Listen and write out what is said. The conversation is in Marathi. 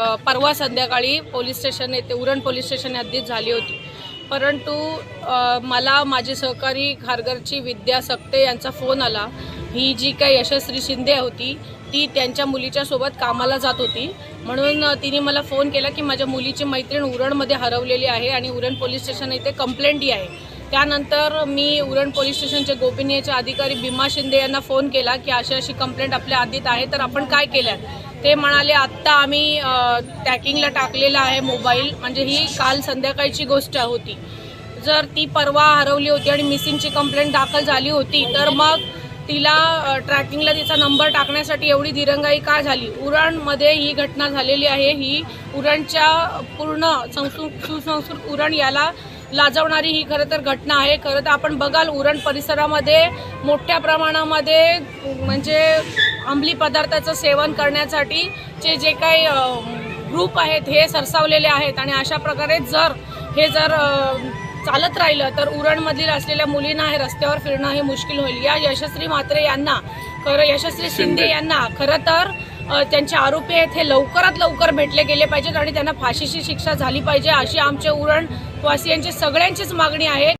परवा संध्याकाळी पोलीस स्टेशन येथे उरण पोलीस स्टेशन हद्दीत झाली होती. परंतु मला माझे सहकारी खारघरची विद्या सक्ते यांचा फोन आला. ही जी काही यशस्वी शिंदे होती ती त्यांच्या मुलीच्या सोबत कामाला जात होती. म्हणून तिने मला फोन केला की माझ्या मुलीची मैत्रीण उरणमध्ये हरवलेली आहे आणि उरण पोलीस स्टेशन इथे कंप्लेंटही आहे. त्यानंतर मी उरण पोलीस स्टेशनचे गोपनीयचे अधिकारी भीमा शिंदे यांना फोन केला की अशी अशी कंप्लेंट आपल्या आधीत आहे तर आपण काय केलं? ते म्हणाले आत्ता आम्ही टॅकिंगला टाकलेला आहे मोबाईल. म्हणजे ही काल संध्याकाळची गोष्ट होती. जर ती परवा हरवली होती आणि मिसिंगची कंप्लेंट दाखल झाली होती तर मग तिला ट्रॅकिंगला तिचा नंबर टाकण्यासाठी एवढी दिरंगाई का झाली? उरणमध्ये ही घटना झालेली आहे. ही उरणच्या पूर्ण संस्कृत सुसंस्कृत उरण याला लाजवणारी ही खरं तर घटना आहे. खरं तर आपण बघाल उरण परिसरामध्ये मोठ्या प्रमाणामध्ये म्हणजे अंमली पदार्थाचं सेवन करण्यासाठी चे जे काही ग्रुप आहेत हे सरसावलेले आहेत. आणि अशा प्रकारे जर हे जर चालत राहिलं तर उरणमधील असलेल्या मुलींना हे रस्त्यावर फिरणं हे मुश्किल होईल. या यशस्वी मात्रे यांना खरं यशस्वी शिंदे यांना खरं तर त्यांचे आरोपी आहेत हे लवकरात लवकर भेटले गेले पाहिजेत. आणि त्यांना फाशीची शिक्षा झाली पाहिजे अशी आमच्या उरण वासियांची सगळ्यांचीच मागणी आहे.